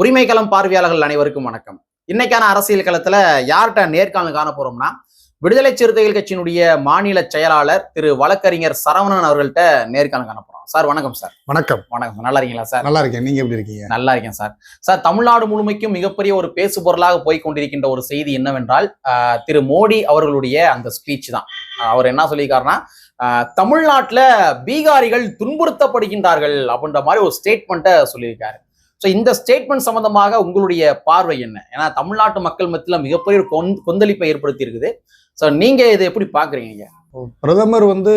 உரிமை களம் பார்வையாளர்கள் அனைவருக்கும் வணக்கம். இன்னைக்கான அரசியல் களத்துல யார்கிட்ட நேர்காணல் காண போறோம்னா விடுதலை சிறுத்தைகள் கட்சியினுடைய மாநில செயலாளர் திரு வழக்கறிஞர் சரவணன் அவர்கள்ட்ட நேர்காணல் காண போறோம். சார் வணக்கம் சார். வணக்கம். வணக்கம். நல்லா இருக்கீங்களா சார்? நல்லா இருக்கேன். நீங்க எப்படி இருக்கீங்க? நல்லா இருக்கேன் சார். சார் தமிழ்நாடு முழுமைக்கும் மிகப்பெரிய ஒரு பேசு பொருளாக போய் கொண்டிருக்கின்ற ஒரு செய்தி என்னவென்றால் திரு மோடி அவர்களுடைய அந்த ஸ்பீச் தான். அவர் என்ன சொல்லியிருக்காருன்னா தமிழ்நாட்டுல பீகாரிகள் துன்புறுத்தப்படுகின்றார்கள் அப்படின்ற மாதிரி ஒரு ஸ்டேட்மெண்ட்டை சொல்லியிருக்காரு. ஸோ இந்த ஸ்டேட்மெண்ட் சம்பந்தமாக உங்களுடைய பார்வை என்ன? ஏன்னா தமிழ்நாட்டு மக்கள் மத்தியில் மிகப்பெரிய கொந் கொந்தளிப்பை ஏற்படுத்தி இருக்குது ஸோ நீங்க இதை எப்படி பாக்குறீங்க பிரதமர் வந்து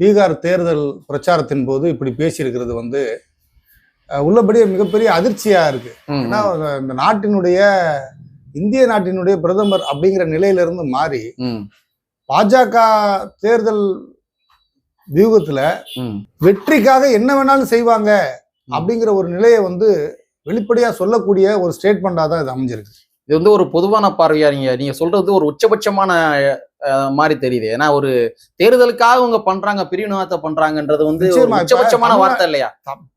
பீகார் தேர்தல் பிரச்சாரத்தின் போது இப்படி பேசியிருக்கிறது வந்து உள்ளபடியே மிகப்பெரிய அதிர்ச்சியா இருக்கு. ஏன்னா இந்த நாட்டினுடைய இந்திய நாட்டினுடைய பிரதமர் அப்படிங்கிற நிலையிலிருந்து மாறி பாஜக தேர்தல் வியூகத்துல வெற்றிக்காக என்ன வேணாலும் செய்வாங்க அப்படிங்கிற ஒரு நிலையை வந்து வெளிப்படையா சொல்லக்கூடிய ஒரு ஸ்டேட்மெண்டா தான் இது அமைஞ்சிருக்கு. இது வந்து ஒரு பொதுவான பார்வையா நீங்க நீங்க சொல்றது ஒரு உச்சபட்சமான மாதிரி தெரியுது. ஏன்னா ஒரு தேர்தலுக்காக அவங்க பண்றாங்க பிரிவினவாதத்தை பண்றாங்கன்றது வந்து உச்சபட்சமான வார்த்தை இல்லையா?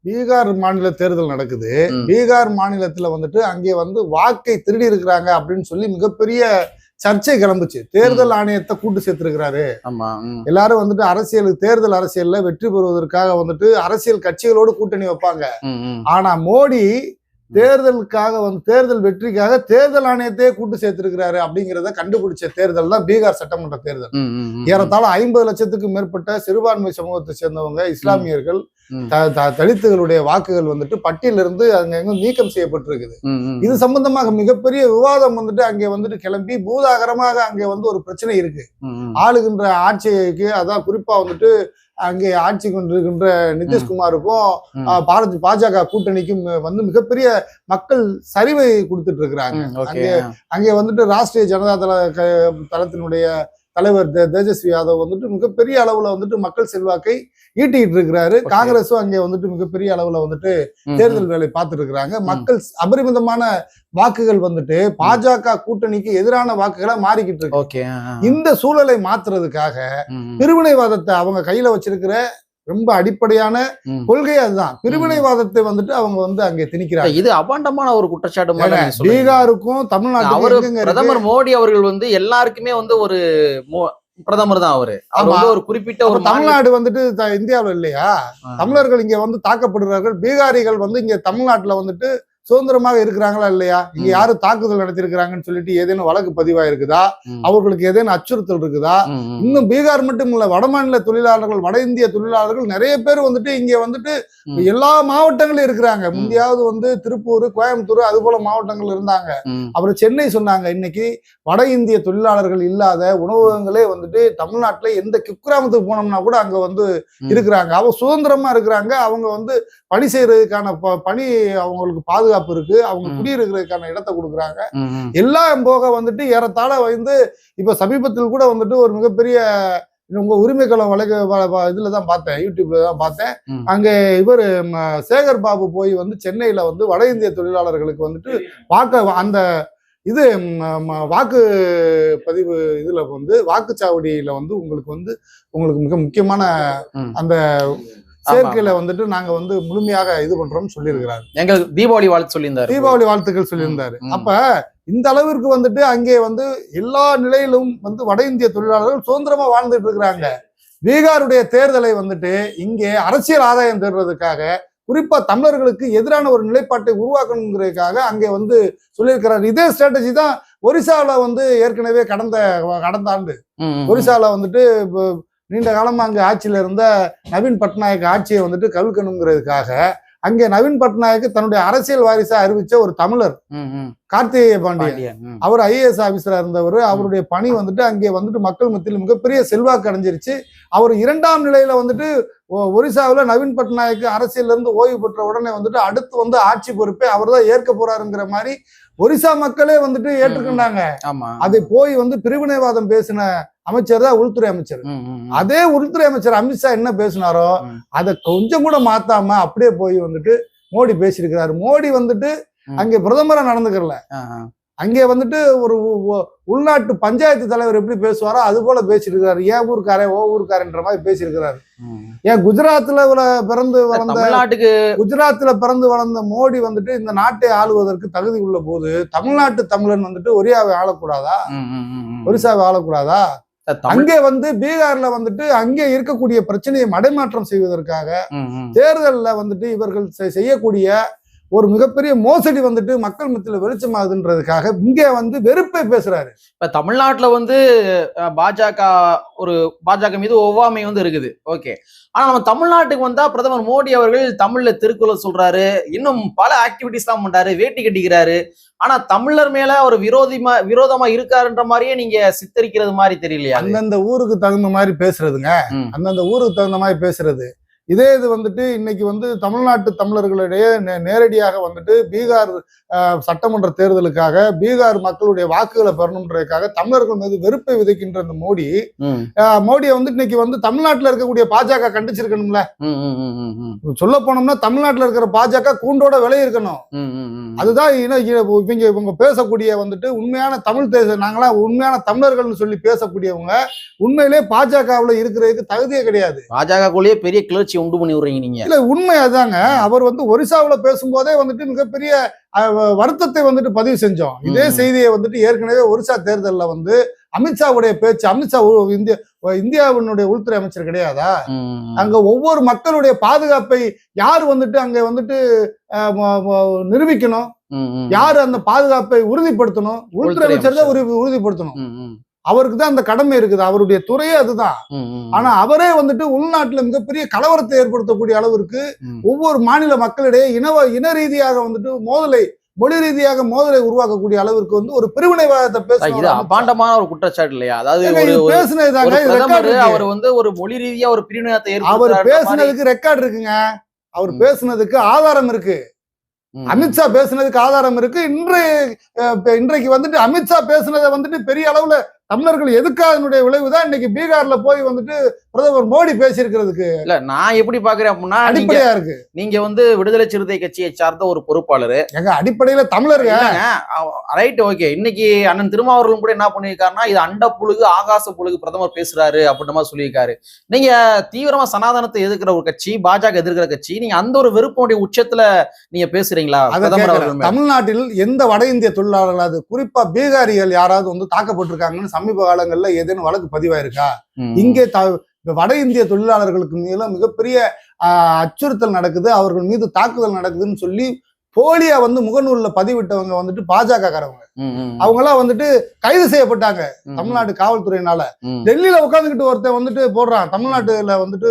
பீகார் மாநில தேர்தல் நடக்குது. பீகார் மாநிலத்துல வந்துட்டு அங்கே வந்து வாக்கை திருடி இருக்கிறாங்க அப்படின்னு சொல்லி மிகப்பெரிய சர்ச்சை கிளம்புச்சு. தேர்தல் ஆணையத்தை கூட்டு சேர்த்திருக்கிறாரு. எல்லாரும் வந்துட்டு அரசியலுக்கு தேர்தல் அரசியல்ல வெற்றி பெறுவதற்காக வந்துட்டு அரசியல் கட்சிகளோடு கூட்டணி வைப்பாங்க. ஆனா மோடி தேர்தலுக்காக வந்து தேர்தல் வெற்றிக்காக தேர்தல் ஆணையத்தையே கூட்டு சேர்த்திருக்கிறாரு அப்படிங்கிறத கண்டுபிடிச்ச தேர்தல் தான் பீகார் சட்டமன்ற தேர்தல். ஏறத்தாழ ஐம்பது லட்சத்துக்கு மேற்பட்ட சிறுபான்மை சமூகத்தை சேர்ந்தவங்க இஸ்லாமியர்கள் தலித்துகளுடைய வாக்குகள் வந்துட்டு பட்டியலிருந்து அங்கங்க நீக்கம் செய்யப்பட்டிருக்குது. இது சம்பந்தமாக மிகப்பெரிய விவாதம் வந்துட்டு அங்கே வந்துட்டு கிளம்பி பூதாகரமாக அங்கே வந்து ஒரு பிரச்சனை இருக்கு. ஆளுகின்ற ஆட்சிக்கு அதான் குறிப்பா வந்துட்டு அங்கே ஆட்சி கொண்டிருக்கின்ற நிதிஷ்குமாருக்கும் பாரத் பாஜக கூட்டணிக்கும் வந்து மிகப்பெரிய மக்கள் சரிவை கொடுத்துட்டு இருக்கிறாங்க. அங்கே அங்கே வந்துட்டு ராஷ்டிரிய ஜனதா தள தளத்தினுடைய தலைவர் தேஜஸ்வி யாதவ் வந்துட்டு மிகப்பெரிய அளவுல வந்துட்டு மக்கள் செல்வாக்கை ஈட்டிக்கிட்டு இருக்கிறாரு. காங்கிரஸும் அங்கே வந்துட்டு மிகப்பெரிய அளவுல வந்துட்டு தேர்தல் வேலை பார்த்துட்டு இருக்கிறாங்க மக்கள் அபரிமிதமான வாக்குகள் வந்துட்டு பாஜக கூட்டணிக்கு எதிரான வாக்குகளா மாறிக்கிட்டு இருக்கு. இந்த சூழலை மாத்துறதுக்காக. பிரிவினைவாதத்தை அவங்க கையில வச்சிருக்கிற ரொம்ப அடிப்படையான. கொள்கை அதுதான் பிரிவினைவாதத்தை வந்துட்டு அவங்க வந்து அங்கே திணிக்கிறாங்க இது அபாண்டமான ஒரு குற்றச்சாட்டு. பீகாருக்கும் தமிழ்நாட்டுக்கும் அவரு? பிரதமர் மோடி அவர்கள் வந்து எல்லாருக்குமே வந்து ஒரு பிரதமர் தான் அவரு அவர் ஒரு குறிப்பிட்ட ஒரு தமிழ்நாடு வந்துட்டு இந்தியாவுல இல்லையா. தமிழர்கள் இங்க வந்து தாக்கப்படுறார்கள் பீகாரிகள் வந்து இங்க தமிழ்நாட்டுல வந்துட்டு சுதந்திரமாக இருக்கிறாங்களா இல்லையா இங்க. யாரும் தாக்குதல் நடத்திருக்கிறாங்கன்னு சொல்லிட்டு ஏதேனும் வழக்கு பதிவா இருக்குதா ம், அவர்களுக்கு ஏதேனும் அச்சுறுத்தல் இருக்குதா. இன்னும் பீகார் மட்டும் இல்ல வடமாநில தொழிலாளர்கள் வட இந்திய தொழிலாளர்கள் நிறைய பேர் வந்துட்டு இங்க வந்துட்டு. எல்லா மாவட்டங்களும் இருக்கிறாங்க. முந்தையாவது வந்து திருப்பூர் கோயம்புத்தூர் அது போல மாவட்டங்கள் இருந்தாங்க அப்புறம் சென்னை சொன்னாங்க இன்னைக்கு வட இந்திய தொழிலாளர்கள் இல்லாத உணவகங்களே வந்துட்டு தமிழ்நாட்டுல எந்த குக்கிராமத்துக்கு போனோம்னா கூட அங்க வந்து. இருக்கிறாங்க அவங்க சுதந்திரமா இருக்கிறாங்க அவங்க வந்து பணி செய்யறதுக்கான பணி அவங்களுக்கு பாதுகாப்பு இருக்கு அவங்க. குடியிருக்கிறதுக்கான இடத்தை கொடுக்குறாங்க. எல்லாம் போக வந்துட்டு ஏறத்தாழ வந்து இப்ப சமீபத்தில் கூட வந்துட்டு ஒரு மிகப்பெரிய உங்க உரிமைக்களம் வழக்கு வ- வ- இதுல தான் பார்த்தேன் யூடியூப்ல தான் பார்த்தேன். அங்க இவர் சேகர் பாபு போய் வந்து சென்னையில வந்து வட இந்திய தொழிலாளர்களுக்கு வந்துட்டு வாக்க அந்த இது வாக்கு பதிவு இதுல வந்து வாக்குச்சாவடியில வந்து உங்களுக்கு வந்து உங்களுக்கு மிக முக்கியமான. அந்த சேர்க்கையில வந்துட்டு நாங்க வந்து முழுமையாக இது பண்றோம்னு சொல்லியிருக்கிறாரு. எங்களுக்கு தீபாவளி வாழ்த்து சொல்லியிருந்தாரு. தீபாவளி வாழ்த்துக்கள் சொல்லியிருந்தாரு. அப்ப இந்த அளவிற்கு வந்துட்டு அங்கே வந்து எல்லா நிலையிலும் வந்து வட இந்திய தொழிலாளர்கள் சுதந்திரமா வாழ்ந்துட்டு இருக்கிறாங்க. பீகாருடைய தேர்தலை வந்துட்டு இங்கே அரசியல் ஆதாயம் தேடுறதுக்காக குறிப்பா தமிழர்களுக்கு எதிரான ஒரு நிலைப்பாட்டை உருவாக்கணுங்கிறதுக்காக அங்கே வந்து சொல்லியிருக்கிறார். இதே ஸ்ட்ராட்டஜி தான் ஒரிசால வந்து ஏற்கனவே கடந்த கடந்த ஆண்டு. ஒரிசால வந்துட்டு நீண்ட காலமா அங்க ஆட்சியில இருந்த நவீன் பட்நாயக் ஆட்சியை வந்துட்டு கவிழ்க்கணுங்கிறதுக்காக அங்கே நவீன் பட்நாயக் தன்னுடைய அரசியல் வாரிசா அறிவிச்ச ஒரு தமிழர். கார்த்திகேய பாண்டியன். அவர் ஐஏஎஸ் ஆபீசரா இருந்தவர் அவருடைய பணி வந்துட்டு அங்கே வந்துட்டு மக்கள் மத்தியில் மிகப்பெரிய செல்வாக்கு அடைஞ்சிருச்சு அவர் இரண்டாம் நிலையில வந்துட்டு ஒரிசாவுல நவீன் பட்நாயக் அரசியல்ல இருந்து ஓய்வு பெற்ற உடனே வந்துட்டு அடுத்து வந்து ஆட்சி பொறுப்பை அவர் தான் ஏற்க போறாருங்கிற மாதிரி ஒரிசா மக்களே வந்துட்டு ஏற்றுக்கிட்டாங்க அதை போய் வந்து பிரிவினைவாதம் பேசின அமைச்சர் தான் உள்துறை அமைச்சர். அதே உள்துறை அமைச்சர் அமித்ஷா என்ன பேசினாரோ. அதை கொஞ்சம் கூட மாத்தாம அப்படியே போய் வந்துட்டு மோடி பேசியிருக்கிறாரு மோடி வந்துட்டு. அங்கே பிரதமரா நடந்துக்கிறல. அங்கே வந்துட்டு ஒரு உள்நாட்டு பஞ்சாயத்து தலைவர் எப்படி பேசுவாரோ அது போல பேசியிருக்கிறாரு ஏன் ஊருக்காரன் ஓ ஊருக்காரன்ற மாதிரி பேசியிருக்கிறாரு. ஏன் குஜராத்ல பிறந்து வளர்ந்த தமிழ்நாட்டுக்கு குஜராத்ல பிறந்து வளர்ந்த மோடி வந்துட்டு இந்த நாட்டை ஆளுவதற்கு தகுதி உள்ள போது தமிழ்நாட்டு தமிழன் வந்துட்டு ஒரியாவை ஆளக்கூடாதா. ஒரிசாவை ஆளக்கூடாதா அங்கே வந்து பீகார்ல வந்துட்டு அங்கே இருக்கக்கூடிய பிரச்சனையை மடைமாற்றம் செய்வதற்காக. தேர்தல்ல வந்துட்டு இவர்கள் செய்யக்கூடிய ஒரு மிகப்பெரிய மோசடி வந்துட்டு மக்கள் மத்தியில் வெளிச்சமாகுதுன்றதுக்காக இங்கே வந்து வெறுப்பை பேசுறாரு. இப்ப தமிழ்நாட்டுல வந்து பாஜக ஒரு பாஜக மீது ஒவ்வாமை வந்து இருக்குது. ஓகே. ஆனா நம்ம தமிழ்நாட்டுக்கு வந்தா பிரதமர் மோடி அவர்கள் தமிழ்ல திருக்குறள் சொல்றாரு இன்னும் பல ஆக்டிவிட்டிஸ் எல்லாம் பண்றாரு வேட்டி கட்டிக்கிறாரு. ஆனா தமிழர் மேல ஒரு விரோதிமா விரோதமா இருக்காருன்ற மாதிரியே நீங்க சித்தரிக்கிறது மாதிரி தெரியலையா? அந்தந்த ஊருக்கு தகுந்த மாதிரி பேசுறதுங்க. அந்தந்த ஊருக்கு தகுந்த மாதிரி பேசுறது. இதே இது வந்துட்டு இன்னைக்கு வந்து தமிழ்நாட்டு தமிழர்களிடையே நேரடியாக வந்துட்டு பீகார் சட்டமன்ற தேர்தலுக்காக பீகார் மக்களுடைய வாக்குகளை பெறணுன்றதுக்காக தமிழர்கள் மீது வெறுப்பை விதைக்கின்ற இந்த மோடி மோடியை வந்து இன்னைக்கு வந்து தமிழ்நாட்டுல இருக்கக்கூடிய பாஜக கண்டிச்சிருக்கணும்ல. சொல்ல போனோம்னா தமிழ்நாட்டுல இருக்கிற பாஜக கூண்டோட விலை இருக்கணும். அதுதான் இவங்க இவங்க பேசக்கூடிய வந்துட்டு உண்மையான தமிழ் தேச நாங்களாம் உண்மையான தமிழர்கள்னு சொல்லி பேசக்கூடியவங்க உண்மையிலே பாஜகவுல இருக்கிறதுக்கு தகுதியே கிடையாது. பாஜகக்குள்ளேயே பெரிய கிளர்ச்சி உண்டு பண்ணி விடுறீங்க நீங்க? இல்ல உண்மை அதாங்க. அவர் வந்து ஒரிசாவுல பேசும்போதே வந்துட்டு மிகப்பெரிய வருத்தத்தை வந்துட்டு பதிவு செஞ்சோம். இதே. செய்தியை வந்துட்டு ஏற்கனவே ஒரிசா தேர்தல்ல வந்து அமித்ஷாவுடைய பேச்சு அமித்ஷா இந்திய இந்தியாவினுடைய உள்துறை அமைச்சர் கிடையாதா? அங்க ஒவ்வொரு மக்களுடைய பாதுகாப்பை யார் வந்துட்டு அங்க வந்துட்டு நிரூபிக்கணும்? யாரு அந்த பாதுகாப்பை உறுதிப்படுத்தணும்? உள்துறை அமைச்சர் தான் உறுதிப்படுத்தணும். அவருக்கு தான் அந்த கடமை இருக்குது. அவருடைய துறையே அதுதான். ஆனா அவரே வந்துட்டு உள்நாட்டுல மிகப்பெரிய கலவரத்தை ஏற்படுத்தக்கூடிய அளவிற்கு. ஒவ்வொரு மாநில மக்களிடையே இனவ இன ரீதியாக வந்துட்டு மோதலை மொழி ரீதியாக மோதலை உருவாக்கக்கூடிய அளவிற்கு வந்து ஒரு பிரிவினைவாதத்தை பேசுறாரு அபாண்டமான ஒரு குற்றச்சாட்டு இல்லையா? அதாவது இருக்கு. அவர் வந்து ஒரு மொழி ரீதியா ஒரு பிரிவினத்தை அவர் பேசுனதுக்கு ரெக்கார்ட் இருக்குங்க. அவர். பேசுனதுக்கு ஆதாரம் இருக்கு. அமித்ஷா பேசுனதுக்கு ஆதாரம் இருக்கு. இன்று அஹ், இப்ப இன்றைக்கு வந்துட்டு அமித்ஷா பேசுனதை வந்துட்டு பெரிய அளவுல தமிழர்கள் எதுக்காதனுடைய விளைவுதான்? இன்னைக்கு பீகார்ல போய் வந்துட்டு பிரதமர் மோடி பேசியிருக்கிறதுக்கு இல்ல நான் எப்படி பாக்குறேன் அப்படின்னா அடிப்படையா இருக்கு. நீங்க வந்து விடுதலை சிறுத்தை கட்சியை சார்ந்த ஒரு பொறுப்பாளர். எங்க அடிப்படையில தமிழர்கள் ரைட் ஓகே இன்னைக்கு அண்ணன் திருமாவர்களும் கூட என்ன பண்ணியிருக்காருன்னா இது அண்ட புழுகு ஆகாச புழுகு பிரதமர் பேசுறாரு அப்படின்ற மாதிரி சொல்லியிருக்காரு. நீங்க தீவிரமா சனாதனத்தை எதிர்க்கிற ஒரு கட்சி பாஜக எதிர்க்கிற கட்சி நீங்க அந்த ஒரு வெறுப்புடைய உச்சத்துல நீங்க பேசுறீங்களா? தமிழ்நாட்டில் எந்த வட இந்திய தொழிலாளர்கள் அது குறிப்பா பீகாரிகள் யாராவது வந்து தாக்கப்பட்டிருக்காங்கன்னு சமீப காலங்கள்ல ஏதேனும் வழக்கு பதிவாயிருக்கா? இங்கே த வட இந்திய தொழிலாளர்களுக்கு மீது மிகப்பெரிய அச்சுறுத்தல் நடக்குது அவர்கள் மீது தாக்குதல் நடக்குதுன்னு சொல்லி போலியா வந்து முகநூல்ல பதிவிட்டவங்க வந்துட்டு பாஜக காரவங்க அவங்க எல்லாம் வந்துட்டு கைது செய்யப்பட்டாங்க தமிழ்நாடு காவல்துறையினால. டெல்லியில உட்காந்துக்கிட்டு ஒருத்தன் வந்துட்டு போடுறான் தமிழ்நாட்டுல வந்துட்டு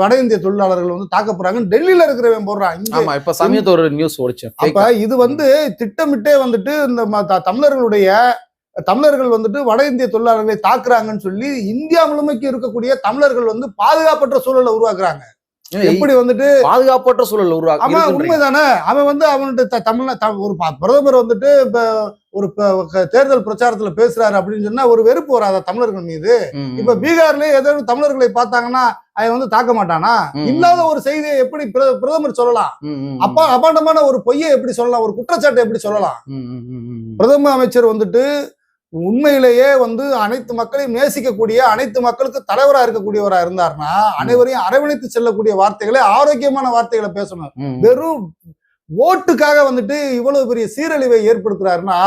வட இந்திய தொழிலாளர்கள் வந்து தாக்கப்படுறாங்கன்னு டெல்லியில இருக்கிறவன் போடுறான் இங்க. இப்ப சமயத்து ஒரு நியூஸ் ஓடிச்சு அப்ப இது வந்து திட்டமிட்டே வந்துட்டு இந்த தமிழர்களுடைய தமிழர்கள் வந்துட்டு வட இந்திய தொழிலாளர்களை தாக்குறாங்கன்னு சொல்லி இந்தியா முழுமைக்கு இருக்கக்கூடிய தமிழர்கள் வந்து பாதுகாப்பற்ற சூழலை உருவாக்குறாங்க. எப்படி வந்துட்டு பாதுகாப்பற்ற சூழல் உருவாக்கு உண்மைதானே. அவன் வந்து அவன்கிட்ட தமிழ்நா ஒரு பிரதமர் வந்துட்டு இப்ப ஒரு தேர்தல் பிரச்சாரத்துல பேசுறாரு அப்படின்னு சொன்னா ஒரு வெறுப்பு வராதா தமிழர்கள் மீது? இப்ப பீகார்லயே ஏதாவது தமிழர்களை பார்த்தாங்கன்னா அவன் வந்து தாக்க மாட்டானா. இல்லாத ஒரு செய்தியை எப்படி பிர- பிரதமர் சொல்லலாம்? அப்பா அபாண்டமான ஒரு பொய்யை எப்படி சொல்லலாம்? ஒரு குற்றச்சாட்டை எப்படி சொல்லலாம்? பிரதம அமைச்சர் வந்துட்டு உண்மையிலேயே வந்து அனைத்து மக்களையும் நேசிக்கக்கூடிய அனைத்து மக்களுக்கு தலைவரா இருக்கக்கூடியவரா இருந்தாருன்னா அனைவரையும் அரவணைத்து செல்லக்கூடிய வார்த்தைகளை ஆரோக்கியமான வார்த்தைகளை பேசணும். வெறும் ஓட்டுக்காக வந்துட்டு இவ்வளவு பெரிய சீரழிவை ஏற்படுத்துறாருன்னா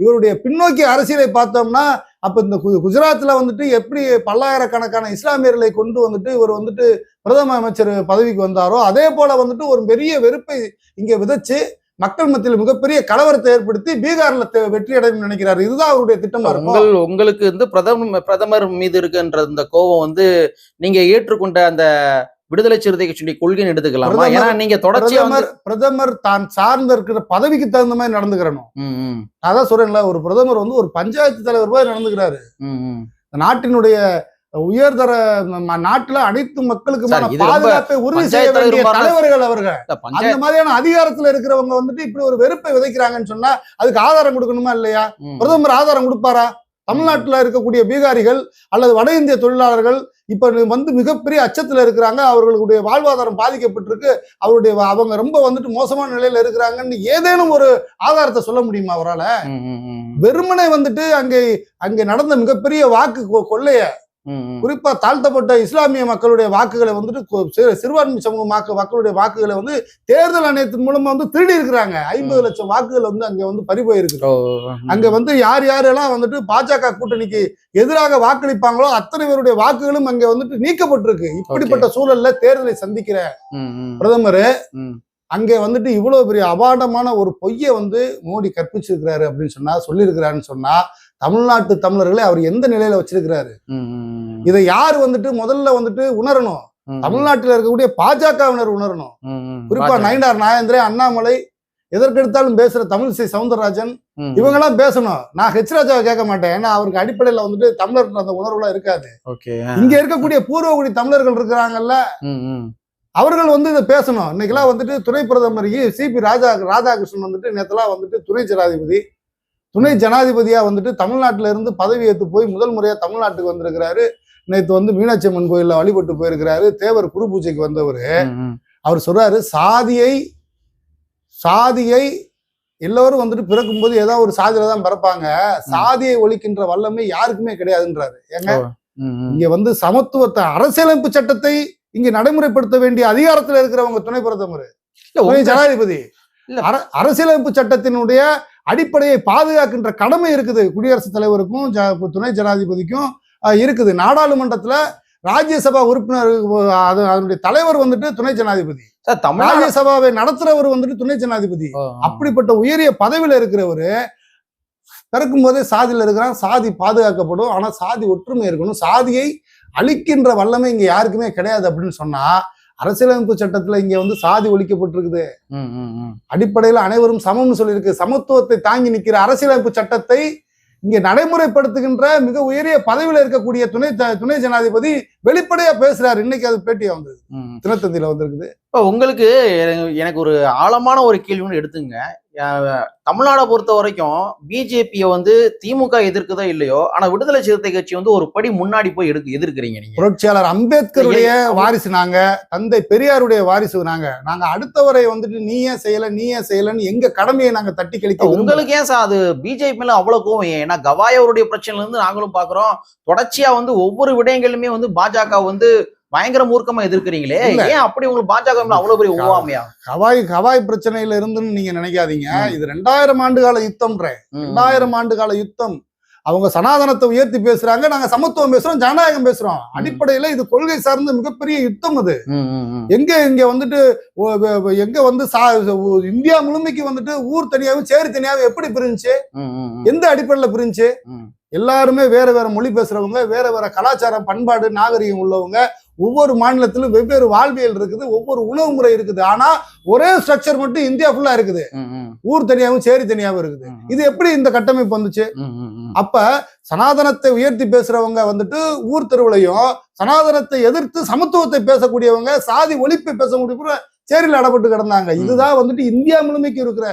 இவருடைய பின்னோக்கி அரசியலை பார்த்தோம்னா அப்ப இந்த குஜராத்ல வந்துட்டு எப்படி பல்லாயிரக்கணக்கான இஸ்லாமியர்களை கொண்டு வந்துட்டு இவர் வந்துட்டு பிரதம அமைச்சர் பதவிக்கு வந்தாரோ அதே போல வந்துட்டு ஒரு பெரிய வெறுப்பை இங்க விதைச்சு மக்கள் மத்தியில் மிகப்பெரிய கலவரத்தை ஏற்படுத்தி பீகார்ல வெற்றி அடையணும்னு நினைக்கிறாரு. இதுதான் அவருடைய திட்டமா உங்கள் உங்களுக்கு வந்து பிரதமர் பிரதமர் மீது இருக்கின்ற இந்த கோபம் வந்து நீங்க ஏற்றுக்கொண்ட அந்த விடுதலை சிறுத்தை கட்சியுடைய கொள்கைன்னு எடுத்துக்கலாமா? ஏன்னா நீங்க தொடர்ச்சியா பிரதமர் தான் சார்ந்த இருக்கிற பதவிக்கு தகுந்த மாதிரி நடந்துக்கிறணும். அதான் சொல்றேன்ல ஒரு பிரதமர் வந்து ஒரு பஞ்சாயத்து தலைவர் மாதிரி நடந்துக்கிறாரு. நாட்டினுடைய உயர்தர நாட்டுல அனைத்து மக்களுக்குமான ரொம்ப பாதுகாப்பை உறுதி செய்ய வேண்டிய தலைவர் தலைவர்கள் அவர்கள். அந்த மாதிரியான அதிகாரத்துல இருக்கிறவங்க வந்துட்டு இப்படி ஒரு வெறுப்பை விதைக்கிறாங்கன்னு சொன்னா அதுக்கு ஆதாரம் கொடுக்கணுமா இல்லையா? பிரதமர் ஆதாரம் கொடுப்பாரா? தமிழ்நாட்டுல இருக்கக்கூடிய பீகாரிகள் அல்லது வட இந்திய தொழிலாளர்கள் இப்ப வந்து மிகப்பெரிய அச்சத்துல இருக்கிறாங்க. அவர்களுடைய வாழ்வாதாரம் பாதிக்கப்பட்டிருக்கு. அவருடைய அவங்க ரொம்ப வந்துட்டு மோசமான நிலையில இருக்கிறாங்கன்னு ஏதேனும் ஒரு ஆதாரத்தை சொல்ல முடியுமா அவரால? வெறுமனே வந்துட்டு அங்கே அங்கே நடந்த மிகப்பெரிய வாக்கு கொள்ளைய. குறிப்பா தாழ்த்தப்பட்ட இஸ்லாமிய மக்களுடைய வாக்குகளை வந்துட்டு சிறுபான்மை சமூக மாக்க- மக்களுடைய வாக்குகளை வந்து தேர்தல் ஆணையத்தின் மூலமா வந்து திருடி இருக்கிறாங்க. ஐம்பது லட்சம் வாக்குகள் வந்து அங்க வந்து பறி போயிருக்கு. அங்க வந்து யார் யாரெல்லாம் வந்துட்டு பாஜக கூட்டணிக்கு எதிராக வாக்களிப்பாங்களோ அத்தனை பேருடைய வாக்குகளும் அங்க வந்துட்டு நீக்கப்பட்டிருக்கு. இப்படிப்பட்ட சூழல்ல தேர்தலை சந்திக்கிற பிரதமர். அங்கே வந்துட்டு இவ்வளவு பெரிய அபாண்டமான ஒரு பொய்யை வந்து மோடி கற்பிச்சிருக்கிறாரு அப்படின்னு சொன்னா சொல்லியிருக்கிறாருன்னு சொன்னா தமிழ்நாட்டு தமிழர்களை அவர் எந்த நிலையில வச்சிருக்கிறாரு இதை யார் வந்துட்டு முதல்ல வந்துட்டு உணரணும். தமிழ்நாட்டில் இருக்கக்கூடிய பாஜகவினர் உணரணும். குறிப்பா. நயினார் நாயந்திரே அண்ணாமலை எதற்கெடுத்தாலும் பேசுற தமிழிசை சவுந்தரராஜன் ம், இவங்கெல்லாம் பேசணும் நான் ஹெச் ராஜாவை கேட்க மாட்டேன் ஏன்னா அவருக்கு அடிப்படையில வந்துட்டு தமிழர் அந்த உணர்வுலாம் இருக்காது. இங்க இருக்கக்கூடிய பூர்வகுடி தமிழர்கள் இருக்கிறாங்கல்ல. அவர்கள் வந்து இதை பேசணும் இன்னைக்கெல்லாம் வந்துட்டு துணை பிரதமர் சிபி ராஜா ராதாகிருஷ்ணன் வந்துட்டு நேத்தெல்லாம் வந்துட்டு துணை ஜனாதிபதி துணை ஜனாதிபதியா வந்துட்டு தமிழ்நாட்டுல இருந்து பதவி ஏற்று போய் முதல் முறையா தமிழ்நாட்டுக்கு வந்திருக்கிறாரு. நேத்து வந்து மீனாட்சி அம்மன் கோயில்ல வழிபட்டு போயிருக்கிறாரு. தேவர் குரு பூஜைக்கு வந்தவர். அவர் சொல்றாரு சாதியை சாதியை எல்லோரும் வந்துட்டு பிறக்கும்போது ஏதாவது ஒரு சாதியில தான் பிறப்பாங்க. சாதியை ஒழிக்கின்ற வல்லமை யாருக்குமே கிடையாதுன்றாரு. ஏங்க. இங்க வந்து சமத்துவத்தை அரசியலமைப்பு சட்டத்தை இங்க நடைமுறைப்படுத்த வேண்டிய அதிகாரத்துல இருக்கிறவங்க துணை பிரதமர். ஜனாதிபதி. அரசியலமைப்பு சட்டத்தினுடைய அடிப்படையை பாதுகாக்கின்ற கடமை இருக்குது. குடியரசுத் தலைவருக்கும் துணை ஜனாதிபதிக்கும் இருக்குது. நாடாளுமன்றத்துல ராஜ்யசபா உறுப்பினர் அது அதனுடைய தலைவர் வந்துட்டு துணை ஜனாதிபதி. ராஜ்யசபாவை நடத்துறவர் வந்துட்டு துணை ஜனாதிபதி. அப்படிப்பட்ட உயரிய பதவியில இருக்கிறவரு பிறக்கும் போதே சாதியில இருக்கிறான். சாதி பாதுகாக்கப்படும். ஆனா சாதி ஒற்றுமை இருக்கணும். சாதியை அழிக்கின்ற வல்லமை இங்க யாருக்குமே கிடையாது அப்படின்னு சொன்னா அரசியலமைப்பு சட்டத்துல இங்க வந்து சாதி ஒழிக்கப்பட்டிருக்குது. அடிப்படையில அனைவரும் சமம்னு சொல்லியிருக்கு சமத்துவத்தை தாங்கி நிக்கிற அரசியலமைப்பு சட்டத்தை இங்க நடைமுறைப்படுத்துகின்ற மிக உயரிய பதவியில இருக்கக்கூடிய துணை துணை ஜனாதிபதி வெளிப்படையா பேசுறாரு. இன்னைக்கு அது பேட்டியா வந்தது. தினத்தந்தியில வந்திருக்குது. இப்போ உங்களுக்கு எனக்கு- ஒரு ஆழமான ஒரு கேள்வி ஒன்று எடுத்துங்க. தமிழ்நாடை பொறுத்த வரைக்கும் பிஜேபியை வந்து திமுக எதிர்க்குதோ இல்லையோ ஆனா விடுதலை சிறுத்தை கட்சி வந்து ஒரு படி முன்னாடி போய் எடுக்க எதிர்க்கிறீங்க நீங்க. புரட்சியாளர் அம்பேத்கருடைய வாரிசு நாங்க தந்தை பெரியாருடைய வாரிசு நாங்க. நாங்க அடுத்தவரை வந்துட்டு நீ ஏன் செய்யல நீ ஏன் செய்யலன்னு எங்க கடமையை நாங்க தட்டி கழிக்க. உங்களுக்கு ஏன் சார் அது பிஜேபி மேல அவ்வளவு கோவம்? ஏன்? ஏன்னா கவாயோருடைய பிரச்சனைல இருந்து நாங்களும் பாக்குறோம். தொடர்ச்சியா வந்து ஒவ்வொரு விடயங்களுமே வந்து பாஜக வந்து பயங்கர மூர்க்கமா எதிர்க்கிறீங்களே. ஏன் அப்படி உங்களுக்கு பாஜக அவ்வளவு பெரிய உவாமையா ஹவாய் ஹவாய் பிரச்சனையில இருந்துன்னு நீங்க நினைக்காதீங்க. இது ரெண்டாயிரம் ஆண்டு கால யுத்தம்ன்றேன் ரெண்டாயிரம் ஆண்டு கால யுத்தம். அவங்க சனாதனத்தை உயர்த்தி பேசுறாங்க நாங்க சமத்துவம் பேசுறோம் ஜனநாயகம் பேசுறோம். அடிப்படையில இது கொள்கை சார்ந்த மிகப்பெரிய யுத்தம் அது. எங்க இங்க வந்துட்டு எங்க வந்து இந்தியா முழுமைக்கு வந்துட்டு ஊர் தனியாவும் சேரி தனியாவும் எப்படி ம். எந்த அடிப்படையில பிரிஞ்சுச்சு ம். எல்லாருமே வேற வேற மொழி பேசுறவங்க வேற வேற கலாச்சாரம் பண்பாடு நாகரிகம் உள்ளவங்க ஒவ்வொரு மாநிலத்திலும் வெவ்வேறு வாழ்வியல் இருக்குது ஒவ்வொரு உணவு முறை இருக்குது. ஆனா ஒரே ஸ்ட்ரக்சர் மட்டும் இந்தியா ஃபுல்லா இருக்குது. ஊர் தனியாவும் சேரி தனியாவும் இருக்குது. இது எப்படி இந்த கட்டமைப்பு வந்துச்சு. அப்ப சனாதனத்தை உயர்த்தி பேசுறவங்க வந்துட்டு ஊர் தெருவுலையும் சனாதனத்தை எதிர்த்து சமத்துவத்தை பேசக்கூடியவங்க சாதி ஒழிப்பை பேசக்கூடிய சேரியில் அடப்பட்டு கிடந்தாங்க. இதுதான் வந்துட்டு இந்தியா முழுமைக்கு இருக்கிற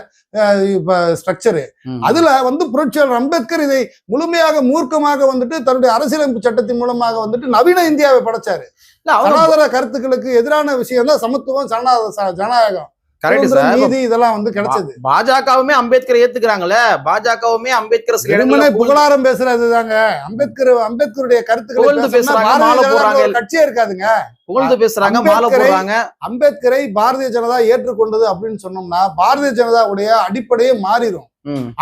ஸ்ட்ரக்சரு. அதுல வந்து புரட்சியாளர் அம்பேத்கர் இதை முழுமையாக மூர்க்கமாக வந்துட்டு தன்னுடைய அரசியலமைப்பு சட்டத்தின் மூலமாக வந்துட்டு நவீன இந்தியாவை படைச்சாரு சனாதன கருத்துக்களுக்கு எதிரான விஷயம் தான் சமத்துவம் சனாத ஜனநாயகம் சுதந்திரம், சார். இதெல்லாம் வந்து கிடைச்சது. பாஜகவுமே அம்பேத்கரை ஏத்துக்கிறாங்கல்ல? பாஜகவுமே அம்பேத்கர் சில புகழாரம் பேசுறது தாங்க. அம்பேத்கர் அம்பேத்கருடைய கருத்துக்களை பேசுறாங்க, மாலை ஜனதா போடுறாங்க. கட்சியே இருக்காதுங்க. புகழ்ந்து பேசுறாங்க மாலை போடுறாங்க. அம்பேத்கரை பாரதிய ஜனதா ஏற்றுக்கொண்டது அப்படின்னு சொன்னோம்னா பாரதிய ஜனதாவுடைய அடிப்படையே மாறிடும்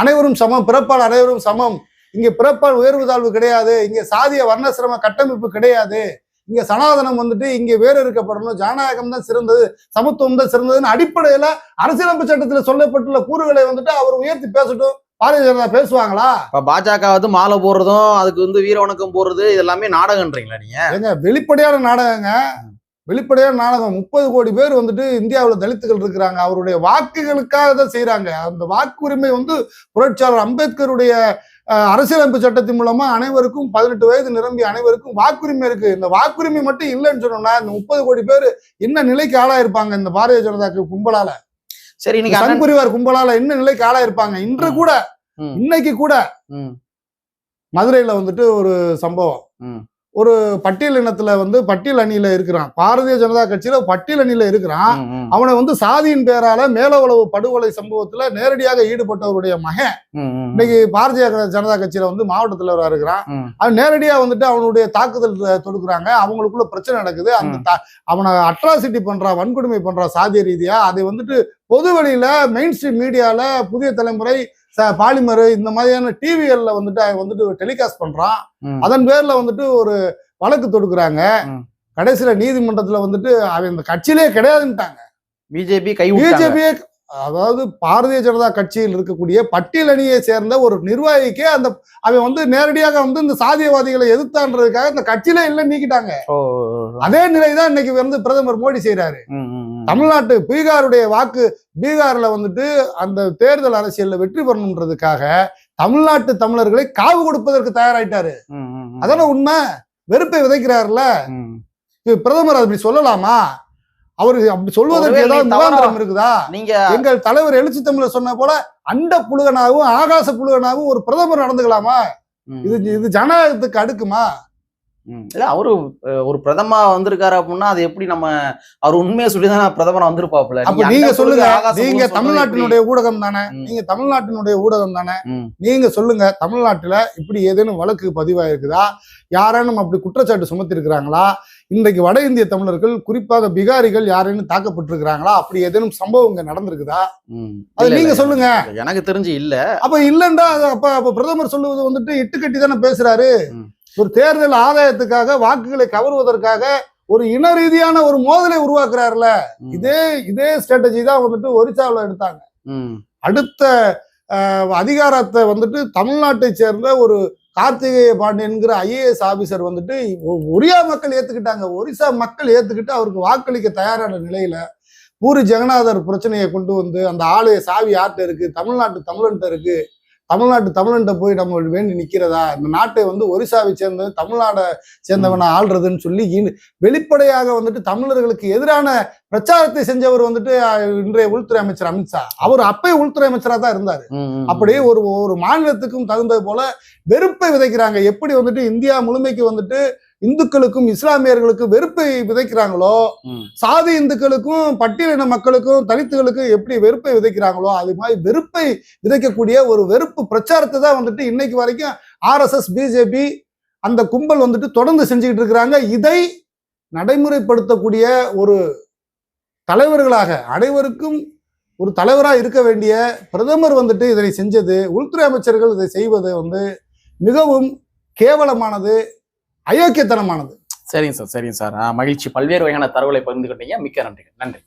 அனைவரும் சமம் பிறப்பால் அனைவரும் சமம். இங்க பிறப்பால் உயர்வு தாழ்வு கிடையாது. இங்க சாதிய வர்ணசிரம கட்டமைப்பு கிடையாது. இங்க சனாதனம் வந்துட்டு இங்க வேறு இருக்கப்படணும். ஜனநாயகம் தான் சிறந்தது சமத்துவம் தான் சிறந்ததுன்னு அடிப்படையில அரசியலமைப்பு சட்டத்துல சொல்லப்பட்டுள்ள கூறுகளை வந்துட்டு அவர் உயர்த்தி பேசட்டும். பாரதிய ஜனதா பேசுவாங்களா? இப்ப பாஜக வந்து மாலை போடுறதும் அதுக்கு வந்து வீர வணக்கம் போடுறது இது எல்லாமே நாடகம்ன்றீங்களா நீங்க? ஏங்க வெளிப்படையான நாடகங்க. வெளிப்படையான நாடகம். முப்பது கோடி பேர் வந்துட்டு இந்தியாவுல தலித்துகள் இருக்கிறாங்க. அவருடைய வாக்குகளுக்காக தான் செய்யறாங்க அந்த வாக்குரிமை வந்து புரட்சியாளர் அம்பேத்கருடைய அரசியலமைப்பு சட்டத்தின் மூலமா அனைவருக்கும் பதினெட்டு வயது நிரம்பி அனைவருக்கும் வாக்குரிமை இருக்கு. இந்த வாக்குரிமை மட்டும் இல்லைன்னு சொன்னோம்னா இந்த முப்பது கோடி பேர் என்ன நிலைக்கு ஆளாயிருப்பாங்க இந்த பாரதிய ஜனதாக்கு கும்பலால? சரி இன்னைக்கு அண்ணன் சங்பரிவார் கும்பலால என்ன நிலைக்கு ஆளாயிருப்பாங்க? இன்று கூட இன்னைக்கு கூட. மதுரையில வந்துட்டு ஒரு சம்பவம். ஒரு பட்டியல் இனத்துல வந்து பட்டியல் அணியில இருக்கிறான். பாரதிய ஜனதா கட்சியில பட்டியல் அணியில இருக்கிறான். அவனை வந்து சாதியின் பேரால மேல உளவு படுகொலை சம்பவத்துல நேரடியாக ஈடுபட்டவருடைய மகன். இன்னைக்கு பாரதிய ஜனதா கட்சியில வந்து மாவட்ட தலைவரா இருக்கிறான். அவன் நேரடியா வந்துட்டு அவனுடைய தாக்குதல் தொடுக்குறாங்க. அவங்களுக்குள்ள பிரச்சனை நடக்குது. அந்த அவனை அட்ராசிட்டி பண்றான் வன்கொடுமை பண்றான் சாதிய ரீதியா அதை வந்துட்டு பொது வெளியில மெயின் ஸ்ட்ரீம் மீடியால புதிய தலைமுறை பாலிமர் இந்த மாதிரியான டிவிகள்ல வந்துட்டு வந்துட்டு டெலிகாஸ்ட் பண்றான். அதன் பேர்ல வந்துட்டு ஒரு வழக்கு தொடுக்குறாங்க. கடைசியில நீதிமன்றத்துல வந்துட்டு அவன் இந்த கட்சியிலே கிடையாதுன்ட்டாங்க பிஜேபி கை. பிஜேபியே அதாவது பாரதிய ஜனதா கட்சியில் இருக்கக்கூடிய பட்டியல் அணியை சேர்ந்த ஒரு நிர்வாகிக்கே அந்த அவன் வந்து நேரடியாக வந்து இந்த சாதியவாதிகளை எதிர்த்தான்றதுக்காக இந்த கட்சியில இல்ல நீக்கிட்டாங்க. அதே நிலைதான் இன்னைக்கு வந்து பிரதமர் மோடி செய்யறாரு. தமிழ்நாட்டு பீகாருடைய வாக்கு பீகார்ல வந்துட்டு அந்த தேர்தல் அரசியல்ல வெற்றி பெறணுன்றதுக்காக தமிழ்நாட்டு தமிழர்களை காவு கொடுப்பதற்கு தயாராயிட்டாரு. ம், ம், ம். அதான உண்மை. வெறுப்பை விதைக்கிறாருல பிரதமர் அப்படி சொல்லலாமா? அவரு அப்படி சொல்வதற்கு ஏதாவது முகாந்திரம் இருக்குதா? நீங்க எங்கள் தலைவர் எழுச்சி தமிழர் சொன்ன போல அண்ட புழுகனாகவும் ஆகாச புழுகனாகவும் ஒரு பிரதமர் நடந்துக்கலாமா? இது இது ஜனநாயகத்துக்கு அடுக்குமா. இல்ல அவரு ஒரு பிரதமா வந்திருக்காரு அப்படின்னா அது எப்படி நம்ம அவர் உண்மையை சொல்லிதான் பிரதமரா வந்திருப்பாப்புல. அப்ப நீங்க சொல்லுங்க. நீங்க தமிழ்நாட்டினுடைய ஊடகம் தானே. நீங்க தமிழ்நாட்டினுடைய ஊடகம் தானே. நீங்க சொல்லுங்க தமிழ்நாட்டுல இப்படி ஏதேனும் வழக்கு பதிவாயிருக்குதா? யாரேனும் அப்படி குற்றச்சாட்டு சுமத்தி இருக்கிறாங்களா இன்றைக்கு வட இந்திய தமிழர்கள் குறிப்பாக பிகாரிகள் யாரேனும் தாக்கப்பட்டிருக்கிறாங்களா அப்படி ஏதேனும் சம்பவம் இங்க நடந்திருக்குதா. அது நீங்க. சொல்லுங்க எனக்கு தெரிஞ்சு இல்ல அப்ப இல்லண்டா அப்ப அப்ப பிரதமர் சொல்லுவது வந்துட்டு இட்டுக்கட்டி தானே பேசுறாரு. ஒரு தேர்தல் ஆதாயத்துக்காக வாக்குகளை கவருவதற்காக ஒரு இன ரீதியான ஒரு மோதலை உருவாக்குறாருல. இதே இதே ஸ்ட்ராட்டஜி தான் வந்துட்டு ஒரிசாவில் எடுத்தாங்க. அடுத்த அதிகாரத்தை வந்துட்டு தமிழ்நாட்டை சேர்ந்த ஒரு கார்த்திகேய பாண்டியன்கிற ஐஏஎஸ் ஆபீசர் வந்துட்டு ஒரியா மக்கள் ஏத்துக்கிட்டாங்க. ஒரிசா மக்கள் ஏத்துக்கிட்டு அவருக்கு வாக்களிக்க தயாரான நிலையில பூரி ஜெகநாதர் பிரச்சனையை கொண்டு வந்து அந்த ஆலய சாவி யார்கிட்ட இருக்கு? தமிழ்நாட்டு தமிழன்ட்ட இருக்கு. தமிழ்நாட்டு தமிழன்ட்ட போய் நம்ம வேண்டி நிக்கிறதா? இந்த நாட்டை வந்து ஒரிசாவை சேர்ந்த தமிழ்நாடை சேர்ந்தவனை ஆள்றதுன்னு சொல்லி வெளிப்படையாக வந்துட்டு தமிழர்களுக்கு எதிரான பிரச்சாரத்தை செஞ்சவர் வந்துட்டு இன்றைய உள்துறை அமைச்சர் அமித்ஷா அவர் அப்பயே உள்துறை அமைச்சரா தான் இருந்தார். அப்படியே ஒரு ஒரு மாநிலத்துக்கும் தகுந்தது போல வெறுப்பை விதைக்கிறாங்க. எப்படி வந்துட்டு இந்தியா முழுமைக்கு வந்துட்டு இந்துக்களுக்கும் இஸ்லாமியர்களுக்கும் வெறுப்பை விதைக்கிறாங்களோ. சாதி இந்துக்களுக்கும் பட்டியலின மக்களுக்கும் தலித்துகளுக்கும் எப்படி வெறுப்பை விதைக்கிறாங்களோ அது மாதிரி வெறுப்பை விதைக்கக்கூடிய ஒரு வெறுப்பு பிரச்சாரத்தை தான் வந்துட்டு இன்னைக்கு வரைக்கும் ஆர்எஸ்எஸ் பிஜேபி அந்த கும்பல் வந்துட்டு தொடர்ந்து செஞ்சுக்கிட்டு இருக்கிறாங்க. இதை நடைமுறைப்படுத்தக்கூடிய ஒரு தலைவர்களாக அனைவருக்கும் ஒரு தலைவராக இருக்க வேண்டிய பிரதமர் வந்துட்டு இதனை செஞ்சது உள்துறை அமைச்சர்கள் இதை செய்வது வந்து மிகவும் கேவலமானது. அயோக்கியத்தனமானது. சரிங்க சார் சரிங்க சார். மகிழ்ச்சி. பல்வேறு வகையான தரவுகளை கொண்டீங்க. மிக்க நன்றிகள். நன்றி.